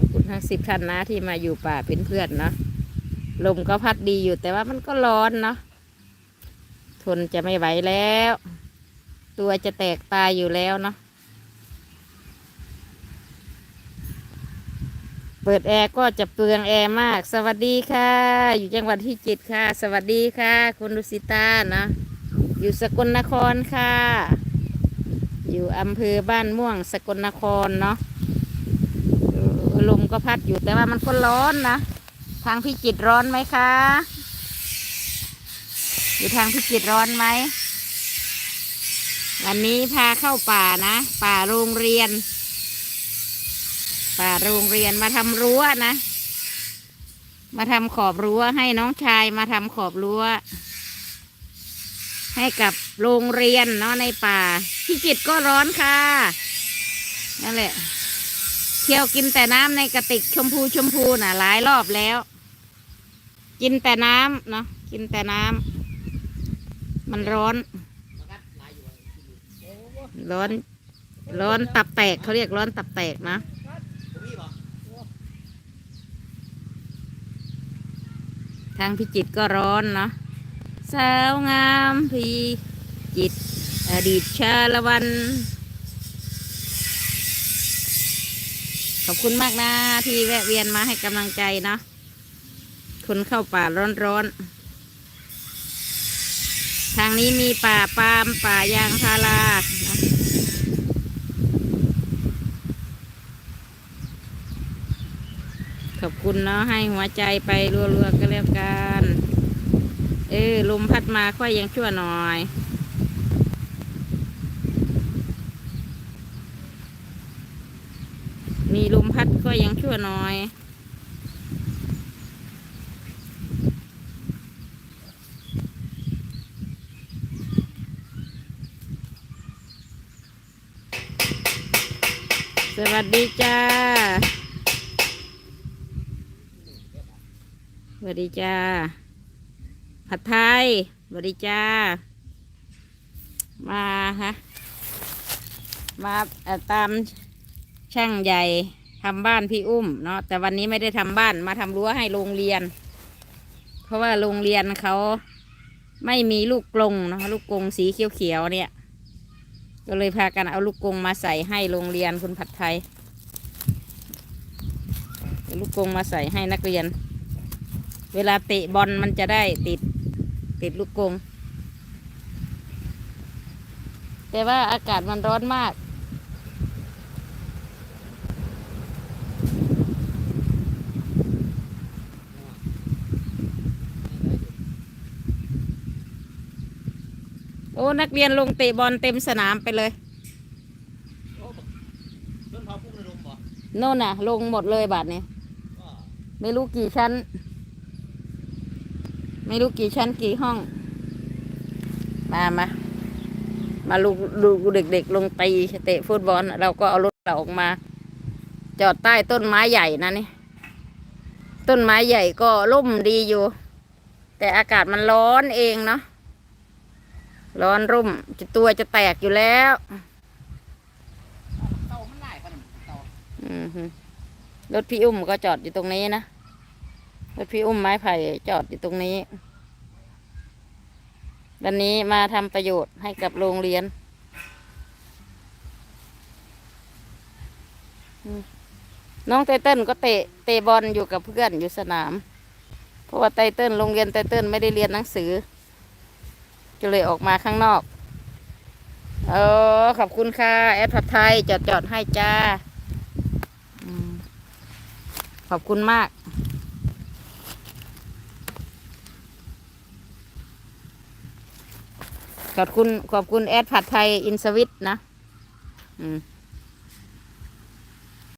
ขอบคุณทั้งสิบท่านนะที่มาอยู่ป่าเป็นเพื่อนเนาะลมก็พัดดีอยู่แต่ว่ามันก็ร้อนเนาะทนจะไม่ไหวแล้ว ตัวจะแตกตายอยู่แล้วเนาะเปิดแอร์ก็จะเปลืองแอร์มาก สวัสดีค่ะ อยู่จังหวัดพิจิตรค่ะ สวัสดีค่ะ คุณดุสิตานะอยู่สกลนครค่ะ อยู่อำเภอบ้านม่วงสกลนครเนาะ ก็พัดอยู่แต่ว่ามันก็ร้อนนะ ทางพิจิตร้อนไหมคะ อยู่ทางพิจิตร้อนไหม วันนี้พาเข้าป่านะ ป่าโรงเรียน ป่าโรงเรียนมาทำรั้วนะ มาทำขอบรั้วให้น้องชายมาทำขอบรั้ว ให้กับโรงเรียนเนาะในป่าพิจิตก็ร้อนค่ะนั่นแหละ เที่ยวกินแต่น้ำในกระติกชมพูชมพูน่ะ หลายรอบแล้ว กินแต่น้ำเนาะกินแต่น้ำมันร้อน ร้อน ร้อนตับแตกเขาเรียกร้อนตับแตกนะทางพิจิตก็ร้อนเนาะสาวงามพิจิต อดีตชาละวัน ขอบคุณมากนะที่แวะเวียนมาให้กำลังใจเนาะคนเข้าป่าร้อนๆ ทางนี้มีป่าปาล์มป่ายางพารานะขอบคุณเนาะให้หัวใจไปรัวๆก็แล้วกัน เออลมพัดมาค่อยยังชั่วหน่อย มีลมพัดก็ยังชั่วน่อยสวัสดีจ้า สวัสดีจ้า ผัดไทย สวัสดีจ้า มาฮะ มาตาม ช่างใหญ่ทำบ้านพี่อุ้มเนาะแต่วันนี้ไม่ได้ทำบ้านมาทำรั้วให้โรงเรียน เพราะว่าโรงเรียนเขาไม่มีลูกกรงเนาะลูกกรงสีเขียวๆเนี่ย ก็เลยพากันเอาลูกกรงมาใส่ให้โรงเรียนคุณผัดไทยเอาลูกกรงมาใส่ให้นักเรียน เวลาเตะบอลมันจะได้ติดติดลูกกรงแต่ว่าอากาศมันร้อนมาก โอ้ นักเรียนลงเตะบอลเต็มสนามไปเลยโน่นน่ะ ลงหมดเลยบาทนี้ไม่รู้กี่ชั้น ไม่รู้กี่ชั้นกี่ห้อง มามามาลูกดูเด็กๆ ลงตีเตะฟุตบอล เราก็เอารถเราออกมา จอดใต้ต้นไม้ใหญ่นะนี่ ต้นไม้ใหญ่ก็ร่มดีอยู่ แต่อากาศมันร้อนเองเนาะ ร้อนรุ่มจะตัวจะแตกอยู่แล้วอือฮึรถพี่อุ้มก็จอดอยู่ตรงนี้นะรถพี่อุ้มไม้ไผ่จอดอยู่ตรงนี้วันนี้มาทำประโยชน์ให้กับโรงเรียนน้องไตเติ้ลก็เตะเตะบอลอยู่กับเพื่อนอยู่สนาม เพราะว่าไตเติ้ลโรงเรียนไตเติ้ลไม่ได้เรียนหนังสือ ก็เลยออกมาข้างนอกเออขอบคุณค่ะ แอดผัดไทยจอดจอดให้จ้าขอบคุณมาก ขอบคุณขอบคุณแอดผัดไทยอินสวิตนะ อืม